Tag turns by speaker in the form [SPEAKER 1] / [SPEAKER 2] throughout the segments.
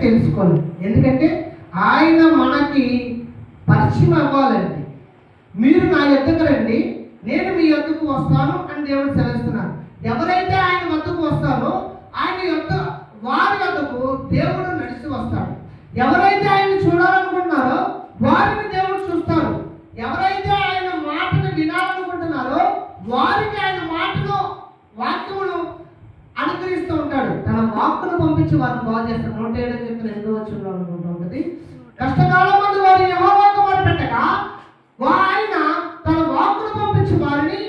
[SPEAKER 1] తెలుసుకోవాలి ఎందుకంటే ఆయన మనకి పరిచయం అవ్వాలండి. మీరు నా ఎద్దుకు రండి నేను మీ ఎద్దుకు వస్తాను అని దేవుడు సెలవిస్తున్నాను ఎవరైతే ఆయన వద్దకు వస్తారో ఆయన యొక్క వారి వద్దకు దేవుడు నడిచి వస్తాడు. ఎవరైతే ఆయన చూడాలని వారిని దేవుడు చూస్తారు ఎవరైతే ఆయన మాటను వినాలనుకుంటున్నారో వారికి ఆయన మాటను వాక్యమును అనుగ్రహిస్తూ ఆత్మను పంపించి వారిని బాగు చేస్తారు. నూట ఏడు చెప్పిన ఎనిమిది వచ్చిన అనుకుంటూ ఉంటుంది. కష్టకాలం మంది వారి యెహోవాకు మొరపెట్టగా వా- ఆయన తన వాక్కును పంపించి వారిని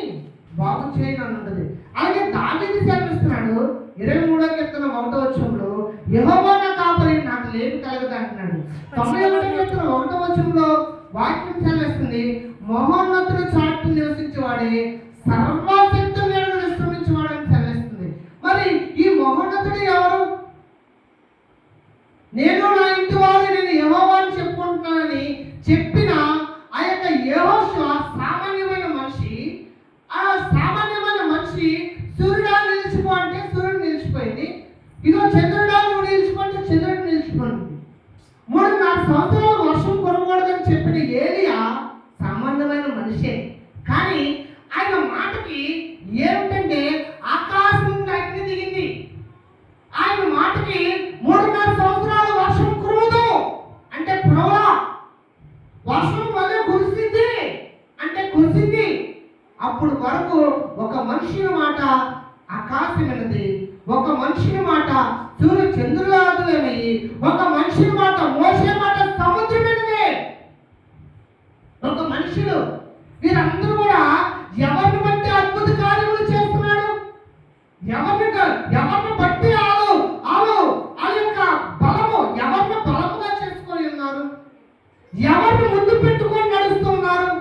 [SPEAKER 1] బాగు చేయనన్నది అలాగే దావిది సెలవిస్తున్నాడు ఇరవై మూడో కీర్తన ఒకటో వచ్చంలో యెహోవా నా కాపరి నాకు లేమి కలగదు అంటున్నాడు తొంభై ఒకటో కీర్తన ఒకటో వచ్చంలో వాక్యం సెలవిస్తుంది మహోన్నతుడు చాటు నివసించేవాడే సర్వశక్తులు నేను విశ్రమించేవాడని సెలవిస్తుంది మరి ఈ మహోన్నతుడు ఎవరు నేను నా ఇంటి వారు నేను యెహోవా అని చెప్పుకుంటున్నానని చెప్పిన ఆ యొక్క యెహోషువ సామాన్యమైన మనిషి ఆ సామాన్యమైన మనిషి సూర్యుడా నిలిచిపో అంటే సూర్యుడు నిలిచిపోయింది ఇదో చంద్రుడా నువ్వు నిలిచిపో అంటే చంద్రుడు నిలిచిపోయింది మూడున్నర సంవత్సరాలు వర్షం కురవకూడదని చెప్పిన ఏలియా సామాన్యమైన మనిషే కానీ ఆయన మాటకి ఏమిటంటే ఆకాశం నుండి అగ్ని దిగింది ఆయన మాటకి మూడున్నర సంవత్సరాలు వర్షం కురవదు అంటే కురవలా వర్షం మళ్ళీ కురిసింది అంటే కురిసింది అప్పుడు వరకు ఒక మనిషి మాట ఆకాశమైనది ఒక మనిషి మాట సూర్య చంద్రులాదులని ఒక మనిషి మాట మోసే మాట సముద్రం ఒక మనుషులు వీరందరూ కూడా ఎవరిని బట్టి అద్భుత కార్యములు చేస్తున్నాడు? ఎవరిని ఎవరిని బట్టి ఆలు ఆలు ఆ యొక్క బలము ఎవరిని బలముగా చేసుకొని ఉన్నారు ఎవరిని ముందు పెట్టుకొని నడుస్తున్నారు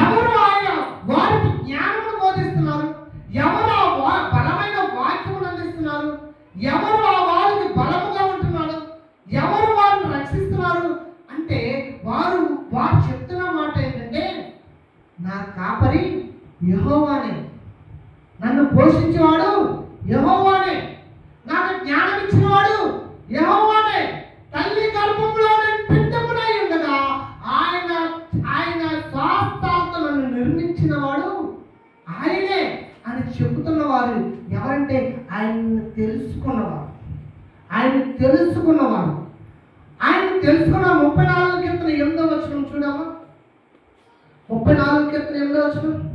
[SPEAKER 1] ఎవరు ఆయన వారికి జ్ఞానమును బోధిస్తున్నారు ఎవరు ఆ వా- బలమైన వాక్యమును అందిస్తున్నారు ఎవరు ఆ వారికి బలముగా ఉంటున్నారు? ఎవరు వారిని రక్షిస్తున్నారు? అంటే వారు వారు చెప్తున్న మాట ఏంటంటే నా కాపరి యెహోవానే. నన్ను పోషించేవాడు యెహోవానే నాకు జ్ఞానం ఇచ్చినవాడు యెహోవానే తల్లి గర్భంలో నేను పిండమునై ఉండగా ఆయన ఆయన స్వాస్థాలతో నన్ను నిర్మించినవాడు ఆయనే అని చెబుతున్నవారు ఎవరంటే ఆయన్ని తెలుసుకున్నవారు. ఆయన తెలుసుకున్నవారు. ఆయన తెలుసుకున్న ముప్పై నాలుగు కీర్తన ఎనిమిదో వచ్చిన చూడమ్మా. ముప్పై నాలుగు కీర్తన ఎనిమిదో వచ్చిన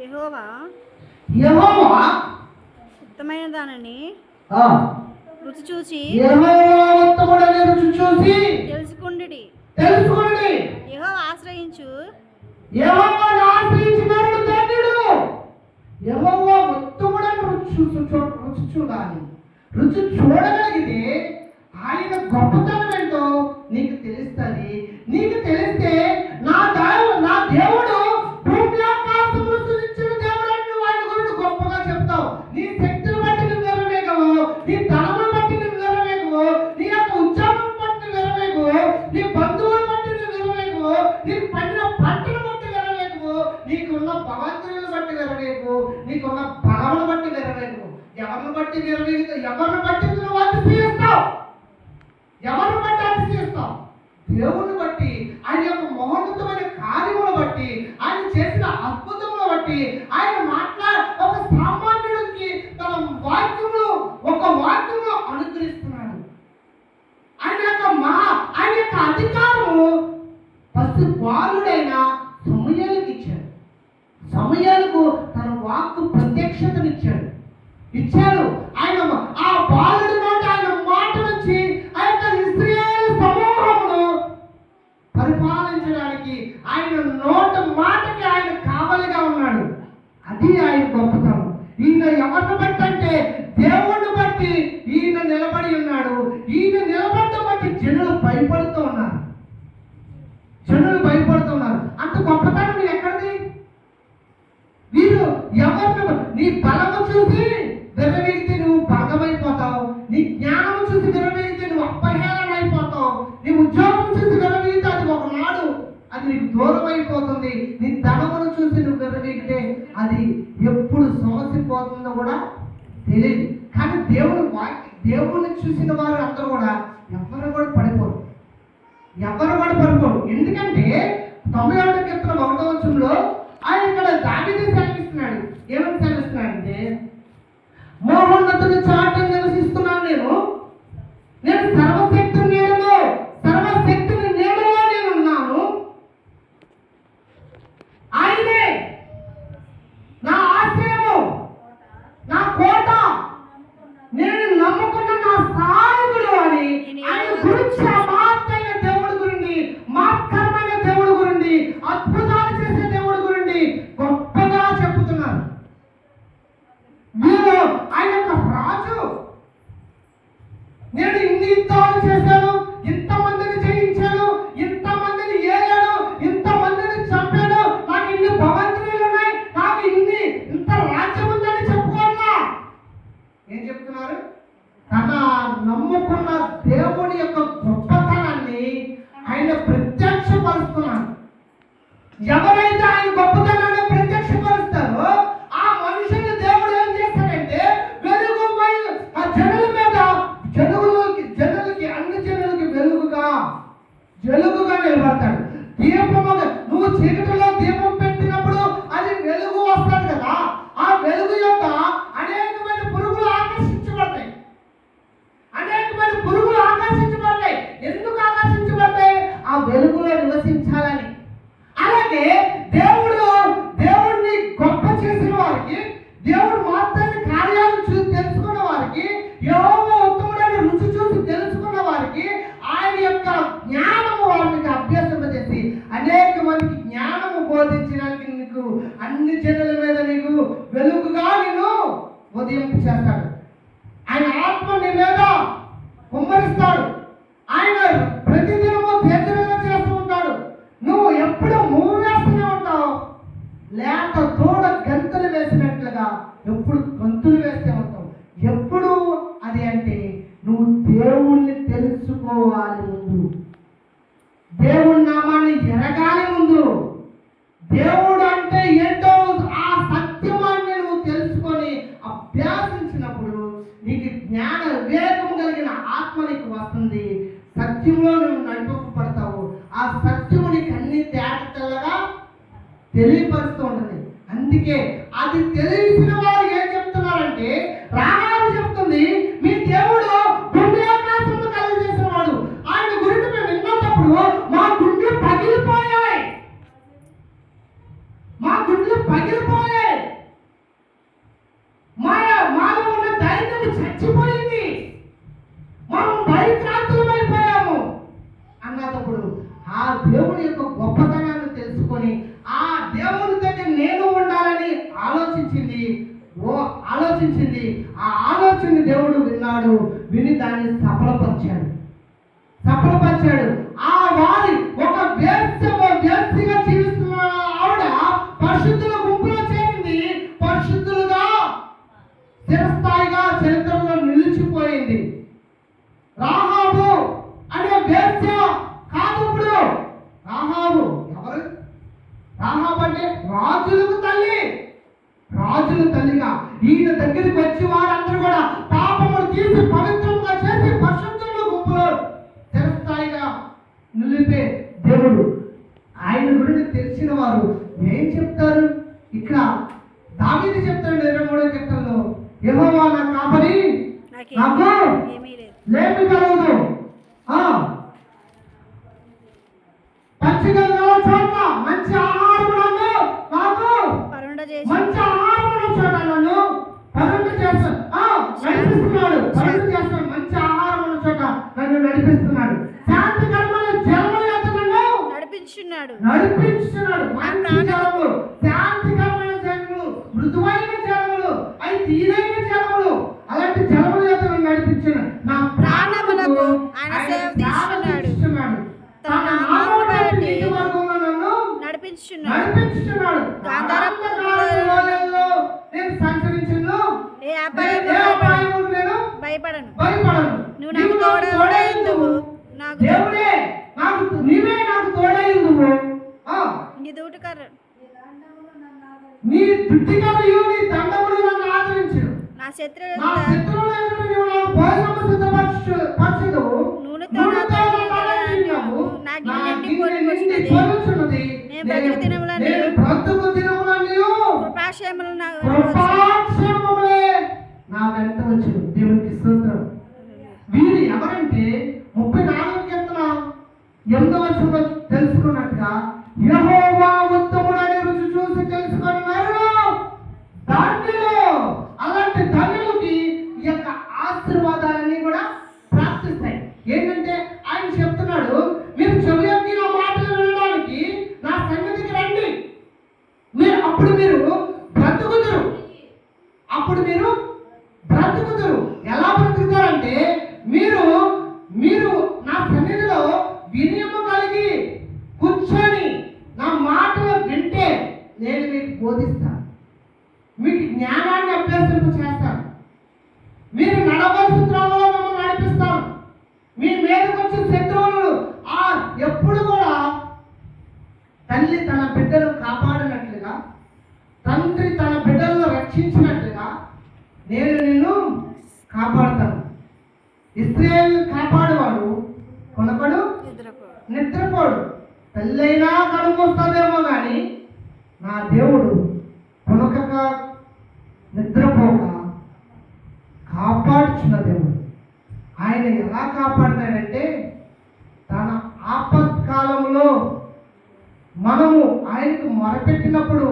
[SPEAKER 2] యెహోవా ఉత్తమైన దానిని రుచి
[SPEAKER 1] ఉత్తముడని రుచి చూసి
[SPEAKER 2] తెలుసుకుండి
[SPEAKER 1] తెలుసుకోండి
[SPEAKER 2] యెహోవా ఆశ్రయించు.
[SPEAKER 1] యెహోవాను ఆశ్రయించినాడు ధన్యుడు యెహోవా ఉత్తముడని రుచి చూ- చూ- రుచి చూడాలి. రుచి చూడగలిగితే ఆయన గొప్పతనం ఏంటో నీకు తెలుస్తుంది. నీకు తెలిస్తే ఎవరిని బట్టి విరవేగుతావు ఎవరిని బట్టి నువ్వు అతిశయిస్తావు ఎవరిని బట్టి అతిశయిస్తావు దేవుని బట్టి ఆయన యొక్క మహోన్నతమైన కార్యములు బట్టి ఆయన చేసిన అద్భుతములు బట్టి ఆయన మాట్లాడ ఒక సామాన్యుడికి తన వాక్యములు ఒక వాక్యములు అనుగ్రహిస్తున్నాడు. ఆయన యొక్క మహా ఆయన యొక్క అధికారము పసి బాలుడైన సమయాలకు ఇచ్చాడు. సమయాలకు తన వాక్కు ప్రత్యక్షతనిచ్చాడు. ఇచ్చాడు ఆయన ఆ బాలుడి నీ ఉద్యోగం చూసి గర్వీత అది ఒకనాడు అది నీకు దూరం అయిపోతుంది నీ ధనమును చూసి నువ్వు గర్వీగితే అది ఎప్పుడు సమస్య పోతుందో కూడా తెలియదు. కానీ దేవుడు వాక్య దేవుడిని చూసిన వారు అందరూ కూడా ఎవరు కూడా పడిపోరు. ఎవరు కూడా పడిపోరు. ఎందుకంటే తొంభై ఆరు కీర్తన ఒకటో వచ్చంలో ఆయన ఇక్కడ దాటిని శాంతిస్తున్నాడు ఏమని శాంతిస్తున్నాడు అంటే మోహోన్నతుని చాట నివసిస్తున్నాను నేను. నేను సర్వశక్తి ఉదయం చేస్తాడు. ఆయన ఆత్మ నీ మీద కుమ్మరిస్తాడు. వివేకము కలిగిన ఆత్మ నీకు వస్తుంది. సత్యంలో నువ్వు నడిపింపబడతావు ఆ సత్యము నీకు అన్ని తేట తెల్లగా తెలియపరుస్తూ ఉంటుంది. అందుకే అది తెలియ సఫలపరిచాడు. ఆ వారి ఒక వేర్సవ వేర్సిగా జీవిస్తున్న ఆవిడ పరిశుద్ధుల గుంపులో చేరింది. పరిశుద్ధులుగా చిరస్థాయిగా చరిత్రలో నిలిచిపోయింది. రాహాబు అనే వేర్స కాదు ఇప్పుడు. రాహాబు ఎవరు? రాహాబు అంటే రాజులకు తల్లి. రాజుల తల్లిగా. ఈయన దగ్గరికి వచ్చి వారందరూ కూడా పాపములు తీసి పవిత్ర
[SPEAKER 2] భయపడను. నువ్వు నాకు తోడైందువు నాకు
[SPEAKER 1] దేవుడే నాకు నీవే నాకు
[SPEAKER 2] నీ
[SPEAKER 1] నీ నీ నన్ను
[SPEAKER 2] నా శత్రువు
[SPEAKER 1] నా శత్రువుల ఎదుట నీవు
[SPEAKER 2] నూనెతో నా గిన్నె నిండి నేను బ్రతుకు దినముల
[SPEAKER 1] నేను
[SPEAKER 2] నా
[SPEAKER 1] నా పెళ్ళైనా కడుమొస్తుందేమో కానీ నా దేవుడు కొనకక నిద్రపోక కాపాడుచున్న దేవుడు. ఆయన ఎలా కాపాడతాడంటే తన ఆపత్కాలంలో మనము ఆయనకు మొరపెట్టినప్పుడు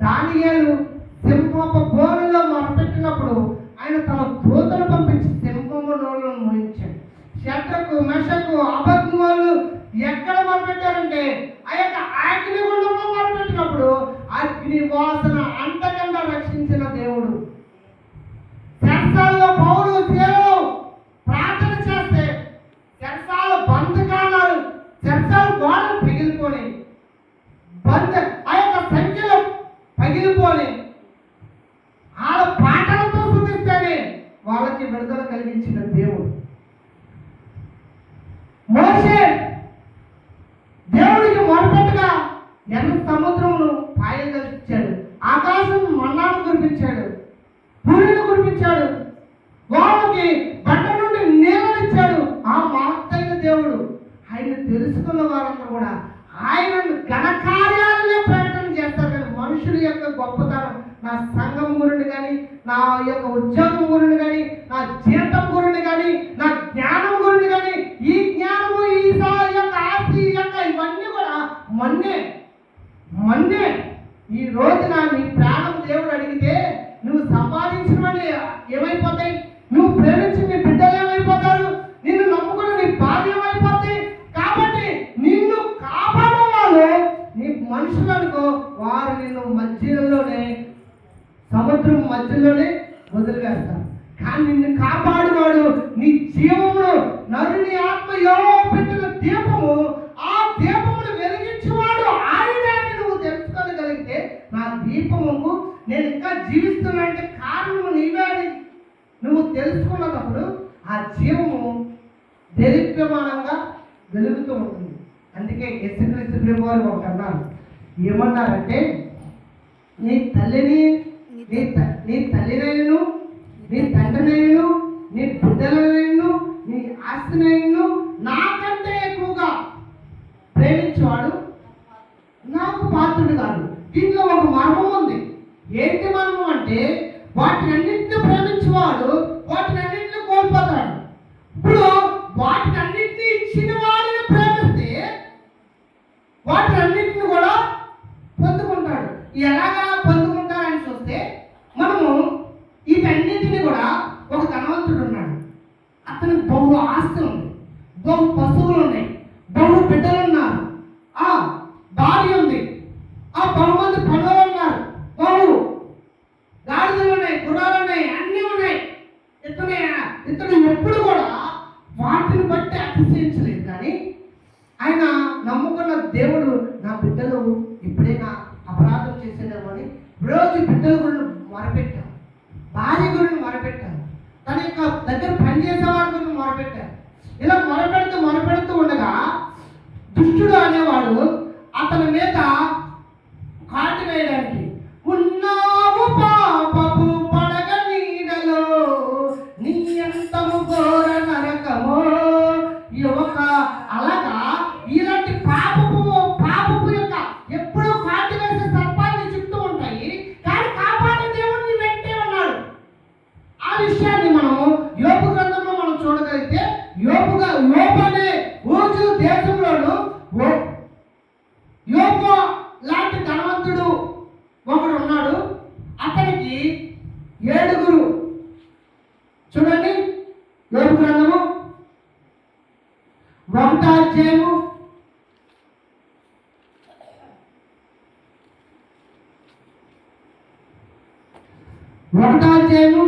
[SPEAKER 1] దానియాలు సింహప బోనులో మొరపెట్టినప్పుడు ఆయన తన దూతను పంపించి సింహము నోళ్ళను ముయించాడు. షట్రకు మెషకు అబద్ధములు ఎక్కడ మొరపెట్టారంటే సముద్రమును పాయలుగా ఇచ్చాడు ఆకాశం మన్నాను కురిపించాడు. భూమిని కురిపించాడు. గోడకి బండ నుండి నీళ్ళనిచ్చాడు ఆ మాతైన దేవుడు. ఆయన తెలుసుకున్న వారందరూ కూడా ఆయన ఘనకార్యాలనే ప్రకటన చేస్తారు కానీ మనుషుల యొక్క గొప్పతనం నా సంఘం గురుని కానీ నా యొక్క ఉద్యోగం గురుని కానీ నా జీతం గురుని కానీ నా జ్ఞానం గురిని కానీ ఈ జ్ఞానము ఈ సా- యొక్క ఆస్తి ఈ యొక్క ఇవన్నీ కూడా మన్నే మందే ఈ రోజున నీ ప్రాణ దేవుడు అడిగితే నువ్వు సంపాదించినవన్నీ ఏమైపోతాయి నువ్వు ప్రేమించిన నీ బిడ్డలు ఏమైపోతారు నిన్ను నమ్ముకున్న నీ భార్య ఏమైపోతాయి కాబట్టి నిన్ను కాపాడే వాళ్ళు నీ మనుషులు అనుకో వారు నిన్ను మధ్యలోనే సముద్రం మధ్యలోనే వదిలివేస్తారు కానీ నిన్ను కాపాడువాడు నీ జీవమును నరుని ఆత్మ ఎవరో పెట్టిన దీపము ఆ దీపమును వెలిగించేవాడు ఆయనే అని నువ్వు తెలుసుకోగలిగితే నా దీపముకు నేను ఇంకా జీవిస్తున్నానంటే కారణము నీవే అని నువ్వు తెలుసుకున్నప్పుడు ఆ జీవము దరిద్రమానంగా వెలుగుతూ ఉంటుంది. అందుకే యశ్క్రీస్తు ప్రభు వారు ఒకటి అన్నారు. ఏమన్నారంటే నీ తల్లిని నీ త- నీ తల్లినైను నీ తండ్రినైను నీ బిడ్డలనైను నీ ఆస్తినైను నాకంటే ఎక్కువగా ప్రేమించేవాడు నాకు పాత్రుడు కాదు. దీంట్లో ఒక మర్మం ఉంది. ఏంటి మర్మం అంటే వాటినన్నింటినీ ప్రేమించేవాడు ఆయన నమ్ముకున్న దేవుడు ఒకటో అధ్యాయము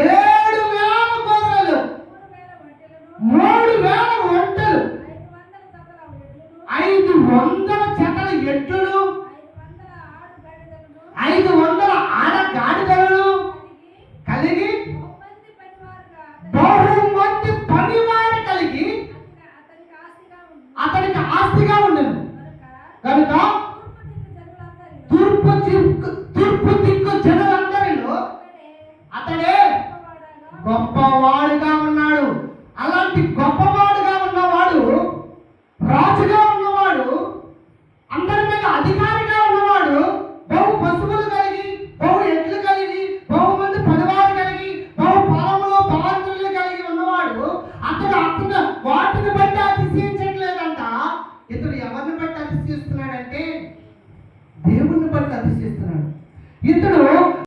[SPEAKER 1] ఏడు వేల బర్రెలు మూడు వేల ఒంటలు ఐదు వందల చెక్కల ఎట్టులు ఐదు వందల ఆడ గాడిదలు కలిగి బహుమంది పనివారు కలిగి అతనికి ఆస్తిగా ఉండను. కనుక తూర్పు చిరుకు